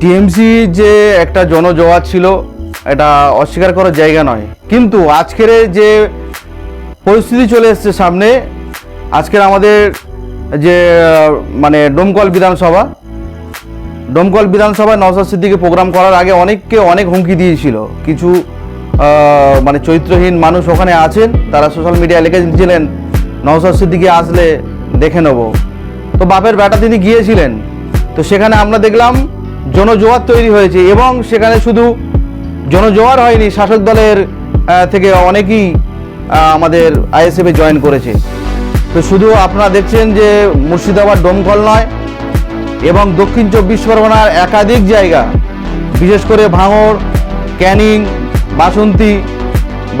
TMC যে একটা জনজোয়ার ছিল, এটা অস্বীকার করার জায়গা নয়। কিন্তু আজকের যে পরিস্থিতি চলে এসছে সামনে, আজকের আমাদের যে মানে ডোমকল বিধানসভা, ডোমকল বিধানসভায় নওসাদ সিদ্দিকে প্রোগ্রাম করার আগে অনেককে অনেক হুমকি দিয়েছিল। কিছু মানে চরিত্রহীন মানুষ ওখানে আছেন, তারা সোশ্যাল মিডিয়ায় লিখে দিয়েছিলেন নওসাদ সিদ্দিকি আসলে দেখে নেব। তো বাপের বেটা তিনি গিয়েছিলেন। তো সেখানে আমরা দেখলাম জনজোয়ার তৈরি হয়েছে এবং সেখানে শুধু জনজোয়ার হয়নি, শাসক দলের থেকে অনেকেই আমাদের আইএসএফে জয়েন করেছে। তো শুধু আপনারা দেখছেন যে মুর্শিদাবাদ ডোমকল নয়, এবং দক্ষিণ চব্বিশ পরগনার একাধিক জায়গা, বিশেষ করে ভাঙড়, ক্যানিং, বাসন্তী,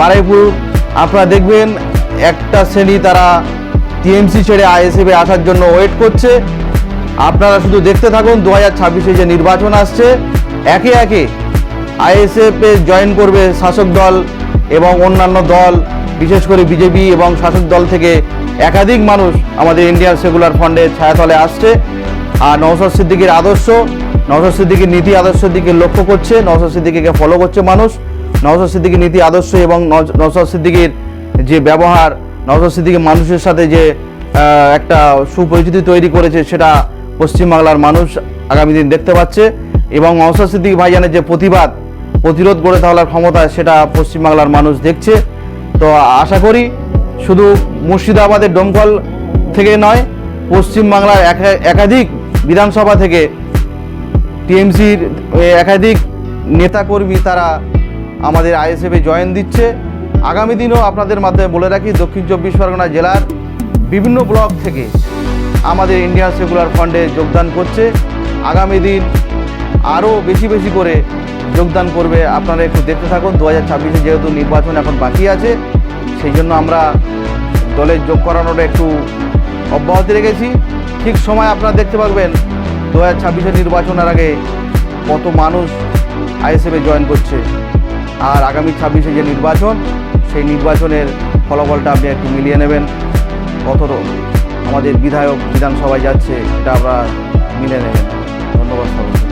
বারাইপুর, আপনারা দেখবেন একটা শ্রেণি তারা টিএমসি ছেড়ে আইএসএফে আসার জন্য ওয়েট করছে। আপনারা শুধু দেখতে থাকুন, দু হাজার ছাব্বিশে যে নির্বাচন আসছে, একে একে আইএসএফে জয়েন করবে শাসক দল এবং অন্যান্য দল, বিশেষ করে বিজেপি এবং শাসক দল থেকে একাধিক মানুষ আমাদের ইন্ডিয়ান সেকুলার ফ্রন্টের ছায়াতলে আসছে। আর নওশাদ সিদ্দিকির আদর্শ, নওশাদ সিদ্দিকির নীতি আদর্শের দিকে লক্ষ্য করছে, নওশাদ সিদ্দিকিকে ফলো করছে মানুষ। নওশাদ সিদ্দিকির নীতি আদর্শ এবং নওশাদ সিদ্দিকির যে ব্যবহার, নওশাদ সিদ্দিকি মানুষের সাথে যে একটা সুপরিচিতি তৈরি করেছে, সেটা পশ্চিমবাংলার মানুষ আগামী দিন দেখতে পাচ্ছে এবং নওশাদ সিদ্দিকি ভাইজানের যে প্রতিবাদ, প্রতিরোধ গড়ে তোলার ক্ষমতা, সেটা পশ্চিমবাংলার মানুষ দেখছে। তো আশা করি শুধু মুর্শিদাবাদের ডোমকল থেকে নয়, পশ্চিমবাংলার একা- একাধিক বিধানসভা থেকে টিএমসির একাধিক নেতাকর্মী তারা আমাদের আইএসএফে জয়েন দিচ্ছে। আগামী দিনও আপনাদের মাধ্যমে বলে রাখি, দক্ষিণ চব্বিশ পরগনা জেলার বিভিন্ন ব্লক থেকে আমাদের ইন্ডিয়ান সেকুলার ফান্ডে যোগদান করছে। আগামী দিন আরও বেশি বেশি করে যোগদান করবে। আপনারা একটু দেখতে থাকুন, দু হাজার ছাব্বিশে যেহেতু নির্বাচন এখন বাকি আছে, সেই জন্য আমরা দলের যোগ করানোটা একটু অব্যাহতি রেখেছি। ঠিক সময় আপনারা দেখতে পারবেন, দু হাজার ছাব্বিশের নির্বাচনের আগে কত মানুষ আইএসএফে জয়েন করছে। আর আগামী ছাব্বিশে যে নির্বাচন, সেই নির্বাচনের ফলাফলটা আপনি একটু মিলিয়ে নেবেন। কত আমাদের বিধায়ক বিধানসভায় যাচ্ছে এটা আমরা মিলে নেবেন ধন্যবাদ সবাইকে।